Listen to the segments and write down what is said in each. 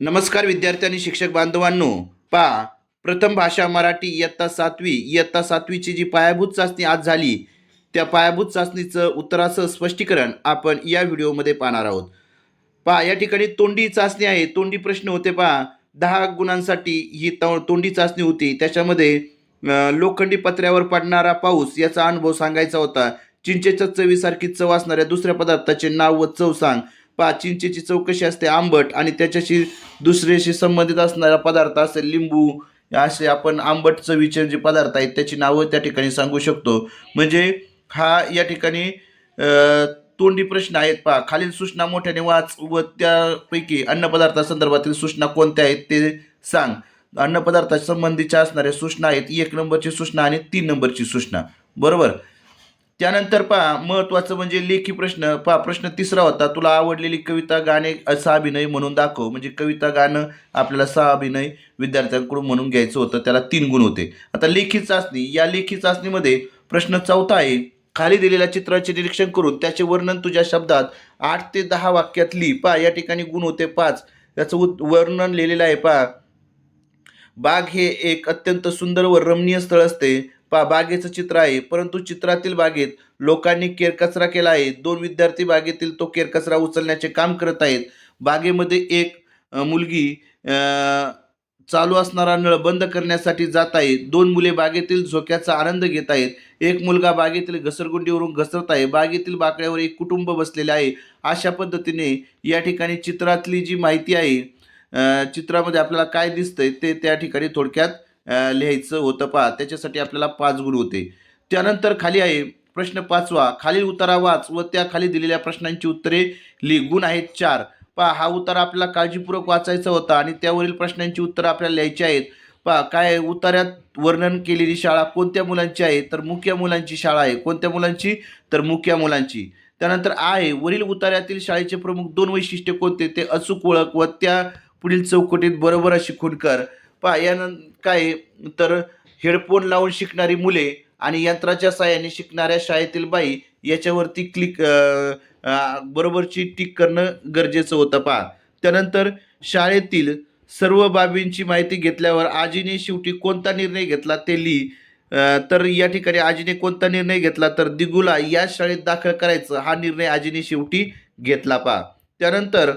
नमस्कार विद्यार्थी आणि शिक्षक बांधवांनो पा प्रथम भाषा मराठी इयत्ता सातवी इयत्ता सातवीची जी पायाभूत चाचणी आज झाली त्या पायाभूत चाचणीचं उत्तराचं स्पष्टीकरण आपण या व्हिडिओमध्ये पाहणार आहोत. पा या ठिकाणी तोंडी चाचणी आहे तोंडी प्रश्न होते पा दहा गुणांसाठी ही तो तोंडी चाचणी होती त्याच्यामध्ये लोखंडी पत्र्यावर पडणारा पाऊस याचा अनुभव सांगायचा होता चिंचेच्या चवीसारखी चव असणाऱ्या दुसऱ्या पदार्थाचे नाव व चव सांग. पा चिंचेची चौकशी असते आंबट आणि त्याच्याशी दुसऱ्याशी संबंधित असणारा पदार्थ असेल लिंबू असे आपण आंबट चवीचे जे पदार्थ आहेत त्याची नावं त्या ठिकाणी सांगू शकतो. म्हणजे हा या ठिकाणी तोंडी प्रश्न आहेत पहा. खालील सूचना मोठ्याने वाच व त्यापैकी अन्नपदार्थासंदर्भातील सूचना कोणत्या आहेत ते सांग. अन्नपदार्थासंबंधीच्या असणाऱ्या सूचना आहेत एक नंबरची सूचना आणि तीन नंबरची सूचना. बरोबर? त्यानंतर पहा महत्त्वाचं म्हणजे लेखी प्रश्न. पहा प्रश्न तिसरा होता. तुला आवडलेली कविता गाणे असा अभिनय म्हणून दाखव. म्हणजे कविता गाणं आपल्याला सहा अभिनय विद्यार्थ्यांकडून म्हणून घ्यायचं होतं. त्याला तीन गुण होते. आता लेखी चाचणी. या लेखी चाचणीमध्ये प्रश्न चौथा आहे. खाली दिलेल्या चित्राचे निरीक्षण करून त्याचे वर्णन तुझ्या शब्दात आठ ते दहा वाक्यात लिही. पहा या ठिकाणी गुण होते पाच. त्याचं उत वर्णन लिहिलेलं आहे पहा. बाग हे एक अत्यंत सुंदर व रमणीय स्थळ असते. पा बागेचं चित्र आहे. परंतु चित्रातील बागेत लोकांनी केरकचरा केला आहे. दोन विद्यार्थी बागेतील तो केरकचरा उचलण्याचे काम करत आहेत. बागेमध्ये एक मुलगी चालू असणारा नळ बंद करण्यासाठी जात आहे. दोन मुले बागेतील झोक्याचा आनंद घेत आहेत. एक मुलगा बागेतील घसरगुंडीवरून घसरत आहे. बागेतील बाकड्यावर एक कुटुंब बसलेले आहे. अशा पद्धतीने या ठिकाणी चित्रातली जी माहिती आहे चित्रामध्ये आपल्याला काय दिसतंय ते त्या ठिकाणी थोडक्यात लिहायचं होतं पहा. त्याच्यासाठी आपल्याला पाच गुण होते. त्यानंतर खाली आहे प्रश्न पाचवा. खालील उतारा वाच व त्या खाली दिलेल्या प्रश्नांची उत्तरे लिह गुण आहेत चार. पहा हा उतारा आपल्याला काळजीपूर्वक वाचायचा होता आणि त्यावरील प्रश्नांची उत्तरं आपल्याला लिहायची आहेत. पहा काय आहे? उतार्यात वर्णन केलेली शाळा कोणत्या मुलांची आहे? तर मुख्य मुलांची शाळा आहे. कोणत्या मुलांची? तर मुख्य मुलांची. त्यानंतर आहे वरील उतार्यातील शाळेचे प्रमुख दोन वैशिष्ट्ये कोणते? ते अचूक ओळख व त्या पुढील चौकटीत बरोबर अशी खुणकर कर पहा यानं काय तर हेडफोन लावून शिकणारी मुले आणि यंत्राच्या साहाय्याने शिकणाऱ्या शाळेतील बाई याच्यावरती क्लिक बरोबरची टिक करणं गरजेचं होतं पहा. त्यानंतर शाळेतील सर्व बाबींची माहिती घेतल्यावर आजीने शेवटी कोणता निर्णय घेतला ते लिही तर या ठिकाणी आजीने कोणता निर्णय घेतला तर दिगुला या शाळेत दाखल करायचं हा निर्णय आजीने शेवटी घेतला पा त्यानंतर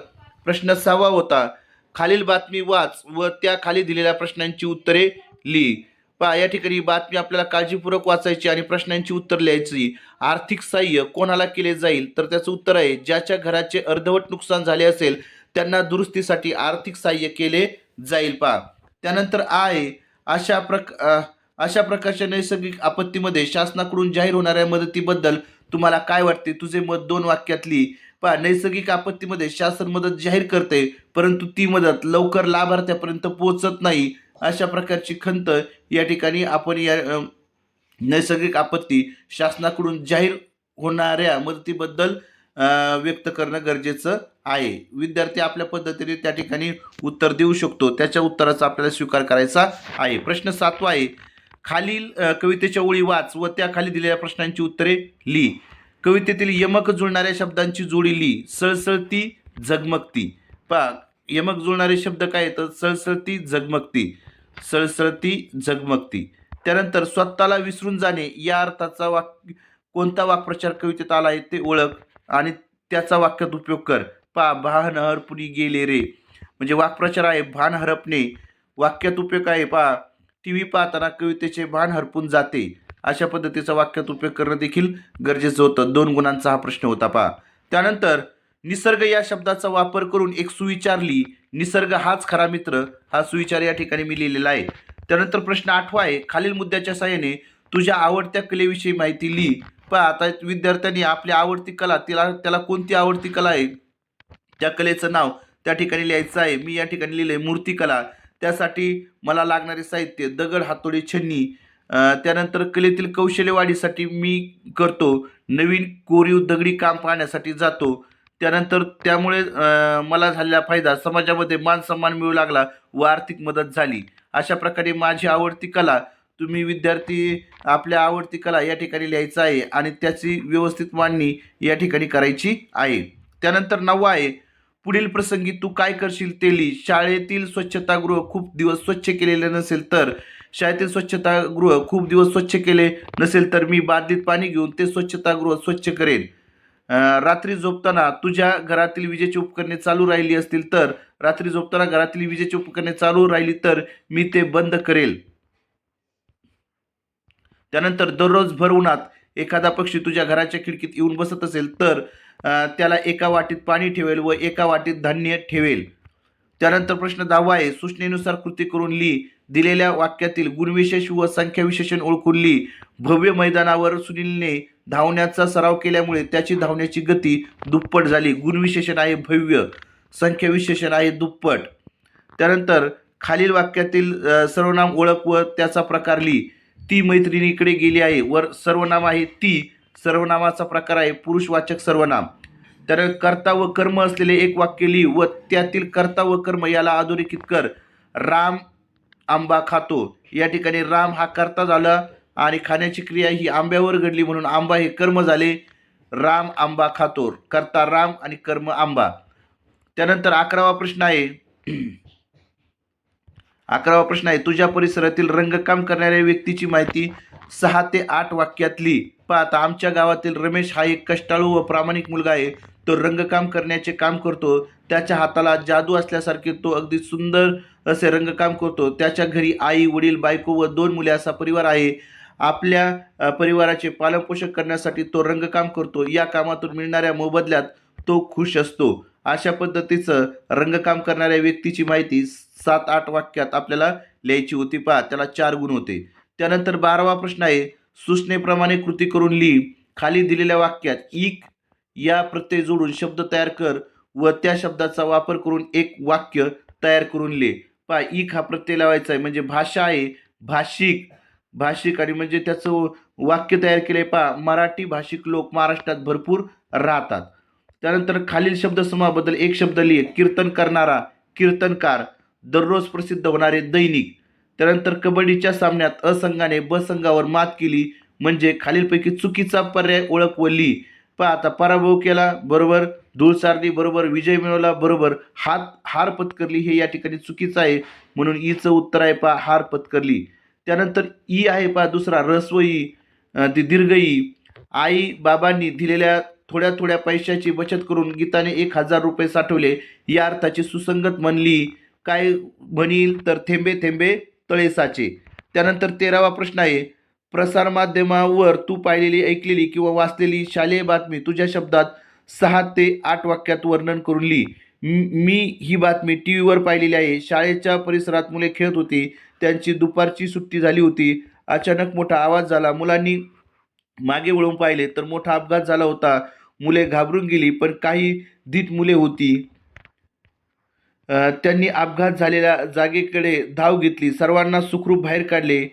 प्रश्न सहावा होता खालील बातमी वाच व त्या खाली दिलेल्या प्रश्नांची उत्तरे लिही पहा या ठिकाणी बातमी आपल्याला काळजीपूर्वक वाचायची आणि प्रश्नांची उत्तर लिहायची. आर्थिक सहाय्य कोणाला केले जाईल? तर त्याचं उत्तर आहे ज्याच्या घराचे अर्धवट नुकसान झाले असेल त्यांना दुरुस्तीसाठी आर्थिक सहाय्य केले जाईल. पहा त्यानंतर आय आहे अशा प्रक अशा प्रकारच्या नैसर्गिक आपत्तीमध्ये शासनाकडून जाहीर होणाऱ्या मदतीबद्दल तुम्हाला काय वाटते? तुझे मत दोन वाक्यातली पहा नैसर्गिक आपत्तीमध्ये शासन मदत जाहीर करते परंतु ती मदत लवकर लाभार्थ्यापर्यंत पोहोचत नाही अशा प्रकारची खंत या ठिकाणी आपण या नैसर्गिक आपत्ती शासनाकडून जाहीर होणाऱ्या मदतीबद्दल व्यक्त करणं गरजेचं आहे. विद्यार्थी आपल्या पद्धतीने त्या ठिकाणी उत्तर देऊ शकतो. त्याच्या उत्तराचा आपल्याला स्वीकार करायचा आहे. प्रश्न सातवा आहे. खालील कवितेच्या ओळी वाच व त्या खाली दिलेल्या प्रश्नांची उत्तरे लिही. कवितेतील यमक जुळणाऱ्या शब्दांची जोडी लिही सळसळती झगमगती. पा यमक जुळणारे शब्द काय तर सळसळती झगमगती सळसळती झगमगती. त्यानंतर स्वतःला विसरून जाणे या अर्थाचा वाक्य कोणता वाक्प्रचार कवितेत आला आहे ते ओळख आणि त्याचा वाक्यात उपयोग कर. पा भान हरपुरी गेले रे. म्हणजे वाक्प्रचार आहे भान हरपणे. वाक्यात उपयोग आहे पा टी व्ही पाहताना कवितेचे भान हरपून जाते. अशा पद्धतीचा वाक्यात उपयोग करणं देखील गरजेचं होतं. दोन गुणांचा हा प्रश्न होता पहा. त्यानंतर निसर्ग या शब्दाचा वापर करून एक सुविचार लिही निसर्ग हाच खरा मित्र. हा सुविचार या ठिकाणी मी लिहिलेला आहे. त्यानंतर प्रश्न आठवा आहे. खालील मुद्द्याच्या सहाय्याने तुझ्या आवडत्या कलेविषयी माहिती लिही पहा आता विद्यार्थ्यांनी आपली आवडती कला तिला त्याला कोणती आवडती कला आहे? त्या कलेचं नाव त्या ठिकाणी लिहायचं आहे. मी या ठिकाणी लिहिलं आहे मूर्तिकला. त्यासाठी मला लागणारे साहित्य दगड हातोडी छन्नी त्यानंतर कलेतील कौशल्य वाढीसाठी मी करतो. नवीन कोरीव दगडी काम पाहण्यासाठी जातो. त्यानंतर त्यामुळे मला झालेला फायदा समाजामध्ये मान सन्मान मिळू लागला व आर्थिक मदत झाली. अशा प्रकारे माझी आवडती कला तुम्ही विद्यार्थी आपल्या आवडती कला या ठिकाणी लिहायचं आहे आणि त्याची व्यवस्थित मांडणी या ठिकाणी करायची आहे. त्यानंतर नववा आहे पुढील प्रसंगी तू काय करशील ते लिही शाळेतील स्वच्छतागृह खूप दिवस स्वच्छ केलेले नसेल तर शाळेतील स्वच्छतागृह खूप दिवस स्वच्छ केले नसेल तर मी बादलीत पाणी घेऊन ते स्वच्छतागृह स्वच्छ करेन. रात्री झोपताना तुझ्या घरातील विजेची उपकरणे चालू राहिली असतील तर रात्री झोपताना घरातील विजेची उपकरणे चालू राहिली तर मी ते बंद करेल. त्यानंतर दररोज भर उन्हात एखादा पक्षी तुझ्या घराच्या खिडकीत येऊन बसत असेल तर त्याला एका वाटीत पाणी ठेवेल व एका वाटीत धान्य ठेवेल. त्यानंतर प्रश्न दहावा आहे सूचनेनुसार कृती करून लिही दिलेल्या वाक्यातील गुणविशेष व संख्याविशेषण विशेषण भव्य मैदानावर सुनीलने धावण्याचा सराव केल्यामुळे त्याची धावण्याची गती दुप्पट झाली. गुणविशेषण आहे भव्य संख्याविशेषण आहे दुप्पट. त्यानंतर खालील वाक्यातील सर्वनाम ओळख व त्याचा प्रकार लिही ती मैत्रिणीकडे गेली आहे. वर सर्वनाम आहे ती. सर्वनामाचा प्रकार आहे पुरुषवाचक सर्वनाम. तर कर्ता व कर्म असलेले एक वाक्य लिही व त्यातील कर्ता व कर्म याला अधोरेखित कर. राम आंबा खातो. या ठिकाणी राम हा कर्ता झाला आणि खाण्याची क्रिया ही आंब्यावर घडली म्हणून आंबा हे कर्म झाले. राम आंबा खातो. कर्ता राम आणि कर्म आंबा. त्यानंतर अकरावा प्रश्न आहे. अकरावा प्रश्न आहे. तुझ्या परिसरातील रंगकाम करणाऱ्या व्यक्तीची माहिती सहा ते आठ वाक्यातली. पाहता आमच्या गावातील रमेश हा एक कष्टाळू व प्रामाणिक मुलगा आहे. तो रंगकाम करण्याचे काम करतो. त्याच्या हाताला जादू असल्यासारखे तो अगदी सुंदर असे रंगकाम करतो. त्याच्या घरी आई वडील बायको व दोन मुले असा परिवार आहे. आपल्या परिवाराचे पालनपोषण करण्यासाठी तो रंगकाम करतो. या कामातून मिळणाऱ्या मोबदल्यात तो खुश असतो. अशा पद्धतीचं रंगकाम करणाऱ्या व्यक्तीची माहिती सात आठ वाक्यात आपल्याला लिहायची होती. पहा त्याला चार गुण होते. त्यानंतर बारावा प्रश्न आहे. सूचनेप्रमाणे कृती करून लिही. खाली दिलेल्या वाक्यात इक या प्रत्यय जोडून शब्द तयार कर व त्या शब्दाचा वापर करून एक वाक्य तयार करून लिह पा इक हा प्रत्यय लावायचा आहे. म्हणजे भाषा आहे भाषिक. भाषिक आणि म्हणजे त्याचं वाक्य तयार केले पा मराठी भाषिक लोक महाराष्ट्रात भरपूर राहतात. त्यानंतर खालील शब्दसमूहाबद्दल एक शब्द लिह. कीर्तन करणारा कीर्तनकार. दररोज प्रसिद्ध होणारे दैनिक. त्यानंतर कबड्डीच्या सामन्यात असंघाने ब संघावर मात केली. म्हणजे खालीलपैकी चुकीचा पर्याय ओळख व लिही पण आता पराभव केला बरोबर. धूळसारली बरोबर. विजय मिळवला बरोबर. हात हार पत्करली हे या ठिकाणी चुकीचं आहे. म्हणून ईचं उत्तर आहे पहा हार पत्करली. त्यानंतर ई आहे पहा दुसरा रस्व ई ती दीर्घ ई. आई बाबांनी दिलेल्या थोड्या थोड्या पैशाची बचत करून गीताने एक हजार रुपये साठवले. या अर्थाची सुसंगत म्हणली काय म्हणील तर थेंबे थेंबे तळेसाचे. त्यानंतर तेरावा प्रश्न आहे प्रसारमाध्यमावर तू पाहिलेली ऐकलेली किंवा वाचलेली शालेय बातमी तुझ्या शब्दात सहा ते आठ वाक्यात वर्णन करून लिही. मी ही बातमी टी व्हीवर पाहिलेली आहे. शाळेच्या परिसरात मुले खेळत होती. त्यांची दुपारची सुट्टी झाली होती. अचानक मोठा आवाज झाला. मुलांनी मागे वळून पाहिले तर मोठा अपघात झाला होता. मुले घाबरून गेली पण काही धीट मुले होती. त्यांनी अपघात झालेल्या जागेकडे धाव घेतली. सर्वांना सुखरूप बाहेर काढले.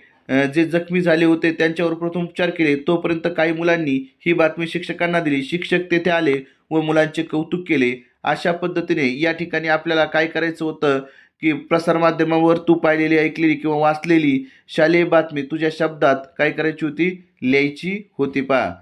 जे जखमी झाले होते त्यांच्यावर प्रथम उपचार केले. तोपर्यंत काही मुलांनी ही बातमी शिक्षकांना दिली. शिक्षक तेथे आले व मुलांचे कौतुक केले. अशा पद्धतीने या ठिकाणी आपल्याला काय करायचं होतं की प्रसारमाध्यमावर तू पाहिलेली ऐकलेली किंवा वाचलेली शालेय बातमी तुझ्या शब्दात काय करायची होती? लिहायची होती पहा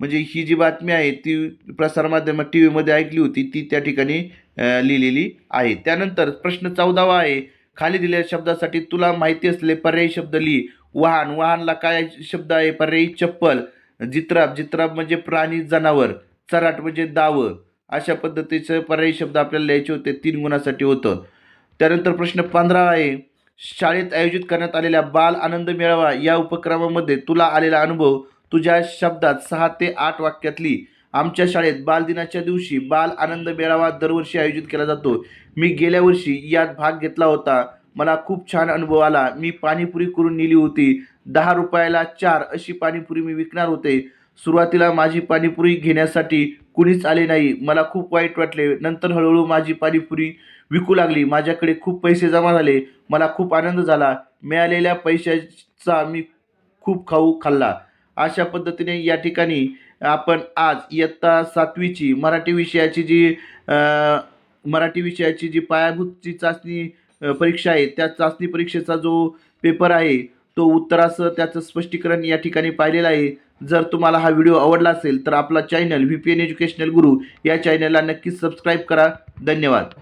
म्हणजे ही जी बातमी आहे ती प्रसारमाध्यमात टी व्हीमध्ये ऐकली होती ती त्या ठिकाणी लिहिलेली आहे. त्यानंतर प्रश्न चौदावा आहे. खाली दिलेल्या शब्दासाठी तुला माहिती असलेले पर्यायी शब्द लिही. वाहन वाहनला काय शब्द आहे? पर्यायी चप्पल जित्राब जित्राब म्हणजे प्राणी जनावर चराट म्हणजे दावं. अशा पद्धतीचं पर्यायी शब्द आपल्याला लिहायचे होते तीन गुणासाठी होतं. त्यानंतर प्रश्न पंधरा आहे. शाळेत आयोजित करण्यात आलेल्या बाल आनंद मेळावा या उपक्रमामध्ये तुला आलेला अनुभव तुझ्या शब्दात सहा ते आठ वाक्यातली आमच्या शाळेत बालदिनाच्या दिवशी बाल आनंद मेळावा दरवर्षी आयोजित केला जातो. मी गेल्या वर्षी यात भाग घेतला होता. मला खूप छान अनुभव आला. मी पाणीपुरी करून नेली होती. दहा रुपयाला चार अशी पाणीपुरी मी विकणार होते. सुरुवातीला माझी पाणीपुरी घेण्यासाठी कुणीच आले नाही. मला खूप वाईट वाटले. नंतर हळूहळू माझी पाणीपुरी विकू लागली. माझ्याकडे खूप पैसे जमा झाले. मला खूप आनंद झाला. मिळालेल्या पैशाचा मी खूप खाऊ खाल्ला. अशा पद्धतीने या ठिकाणी आपण आज इयत्ता सातवीची मराठी विषयाची जी मराठी विषयाची जी पायाभूतची चाचणी परीक्षा आहे त्या चाचणी परीक्षेचा जो पेपर आहे तो उत्तरासह त्याचं स्पष्टीकरण या ठिकाणी पाहिलेलं आहे. जर तुम्हाला हा व्हिडिओ आवडला असेल तर आपला channel V P N educational Guru या चॅनलला नक्कीच सबस्क्राईब करा. धन्यवाद.